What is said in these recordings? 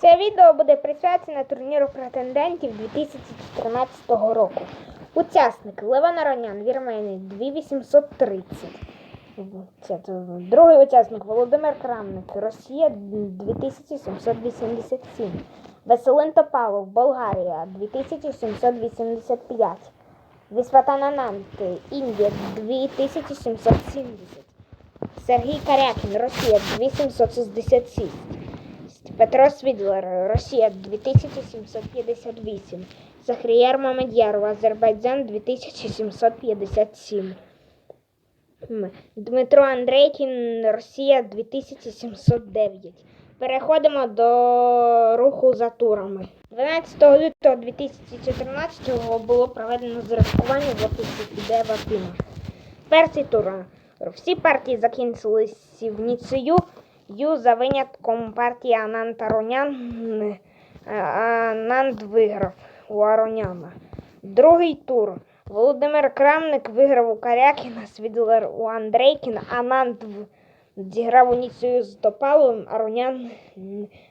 Це відео буде присвячене турніру претендентів 2014 року. Учасник Леван Аронян, Вірменій 2830. Це, це другий учасник Володимир Крамник, Росія 2787. Веселин Топалов, Болгарія 2785. Вісватананант, Індія 2770. Сергій Карякін, Росія 2766. Петро Свідлер, Росія 2758. Захріяр Мамедяров, Азербайджан 2757. Дмитро Андрейкін, Росія 2709. Переходимо до руху за турами. 12 лютого 2014 було проведено зарахування в офісі Фідева Піма. Перший тур. Всі партії закінчилися в нічию. Ю за винятком партії Анант Аронян. Е, Анант виграв у Ароняна. Другий тур. Володимир Крамник виграв у Карякіна, Свідлер у Андрейкіна, Анант зіграв у нічию з Топаловим, Аронян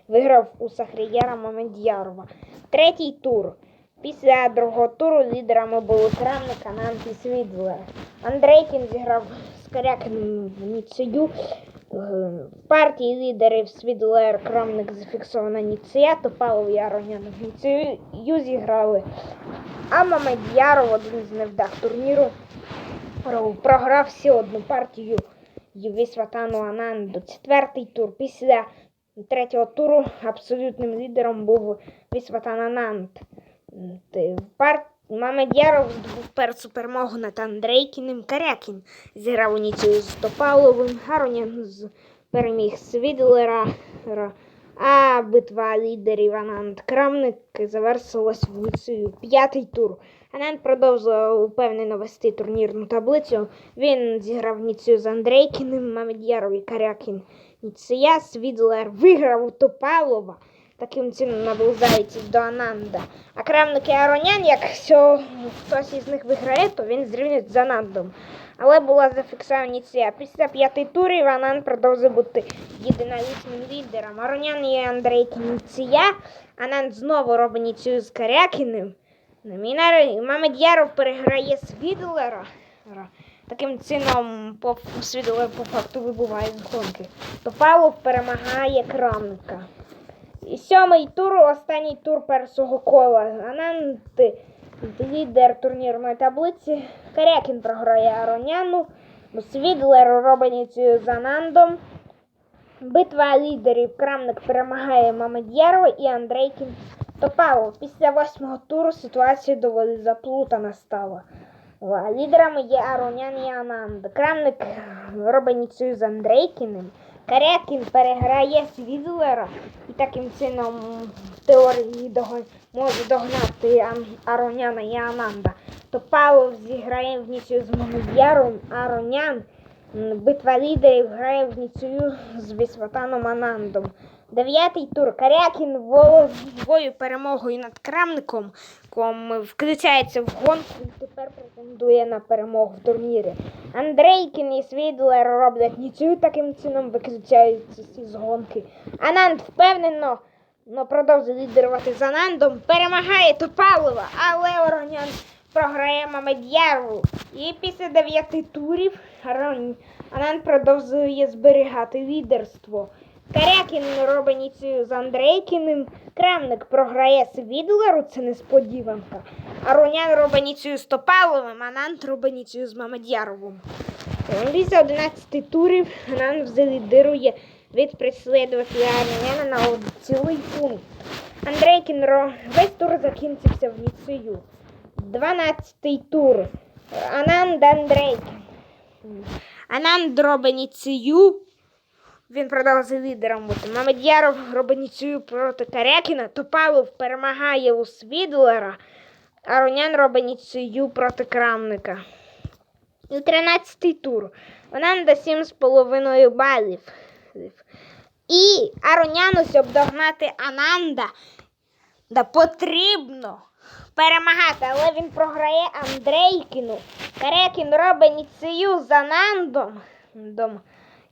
виграв у Сахріяра Мамедярова. Третій тур. Після другого туру лідерами були Крамник, Анант і Свідлер. Андрейкін зіграв з Карякіним в нічию. Партії лідерів Свідлер Крамник зафіксована нічия, Топалов і Аронян в нічию зіграли. А Мамедяров, один з невдах турніру, програв всі одну партію Вісватану Ананду. Четвертий тур. Після третього туру абсолютним лідером був Вісватан Ананд. М, ти- Пар... Мамедяров здобув першу перемогу над Андрейкіним. Карякін зіграв у нічию з Топаловим. Гаронян з переміг Свідлера. А битва лідерів Ананд Крамник завершилась в нічию. П'ятий тур. Ананд продовжував упевнено вести турнірну таблицю. Він зіграв нічию з Андрейкіним, Мамедяров і Карякін. Нічия Свідлер виграв у Топалова. Таким чином наближаючись до Ананда. А Крамник і Аронян, якщо хтось із них виграє, то він зрівнюється з Анандом. Але була зафіксована нічия. Після п'яти турів Ананд продовжує бути єдинолічним лідером. Аронян і Андрейкін нічия. Ананд знову робить нічию з Карякіним. Мінар Мамедяров переграє Свідлера. Таким чином Свідлер по факту вибуває з гонки. Топалов перемагає Крамника. Сьомий тур, останній тур першого кола. Анант лідер турнірної таблиці. Карякін програє Ароняну. Свідлер робить з Анандом. Битва лідерів Крамник перемагає Мамедєрова і Андрейкін Топалов. Після восьмого туру ситуація доволі заплутана стала. Лідерами є Аронян і Ананд. Крамник робить з Андрейкіним. Карякін переграє Свідлера і таким чином в теорії дог... може догнати Ароняна і Ананда. Топалов зіграє в нічю з Мамедяром, Аронян Битва лідерів грає в нічю з Вісватаном Анандом. Дев'ятий тур. Карякін волевою перемогою над Крамником ком включається в гонку і тепер претендує на перемогу в турнірі. Андрейкін і Свідлер роблять нічию таким чином, виключаються з гонки. Ананд впевнено но продовжує лідерувати з Анандом, перемагає Топалова, але Оронян програє Мамедяру. І після дев'яти турів Ананд продовжує зберігати лідерство. Карякін робить ініціювання з Андрейкіним. Крамник програє Свідлеру, це несподіванка. Аронян робить ініціювання з Топаловим, Ананд робить ініціювання з Мамедяровим. Після 11 турів Ананд вже лідирує від преслідувателя Ароняна на цілий пункт. Андрейкін весь тур закінчився в нічию. 12 тур. Ананд Андрейкін. Ананд робить нічию. Він продовжує лідером бути. Мамедяров робить нічию проти Карякіна. Топалов перемагає у Свідлера. Аронян робить нічию проти Крамника. І 13-й тур. Ананда 7,5 балів. І Ароняну, щоб догнати Ананда, да потрібно перемагати, але він програє Андрейкіну. Карекін робить ініцію з Анандом.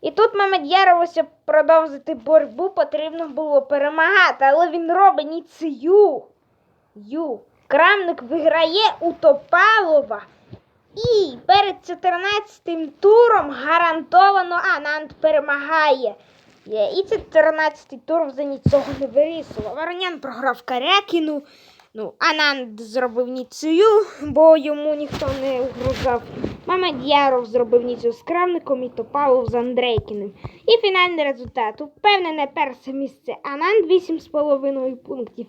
І тут Мамед'ярову, щоб продовжити боротьбу, потрібно було перемагати, але він робить ніцею. Ю. Крамник виграє у Топалова. І перед 14-тим туром гарантовано Ананд перемагає. І 14-й тур вже нічого не вирішував. Воронян програв Карякіну. Ну, Ананд зробив ніцею, бо йому ніхто не угрожав. Мамед'яров зробив ніцю з Крамником і Топалов з Андрейкіним. І фінальний результат. Упевнене перше місце Ананд 8,5 пунктів.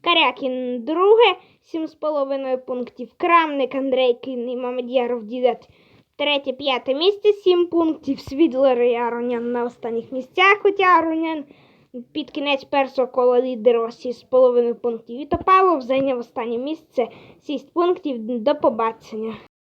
Карякін друге 7,5 пунктів. Крамник Андрейкін і Мамед'яров ділять третє, п'яте місце 7 пунктів. Свідлер і Аронян на останніх місцях, хоча Аронян під кінець першого кола лідеру 6,5 пунктів. І Топалов зайняв останнє місце 6 пунктів. До побачення.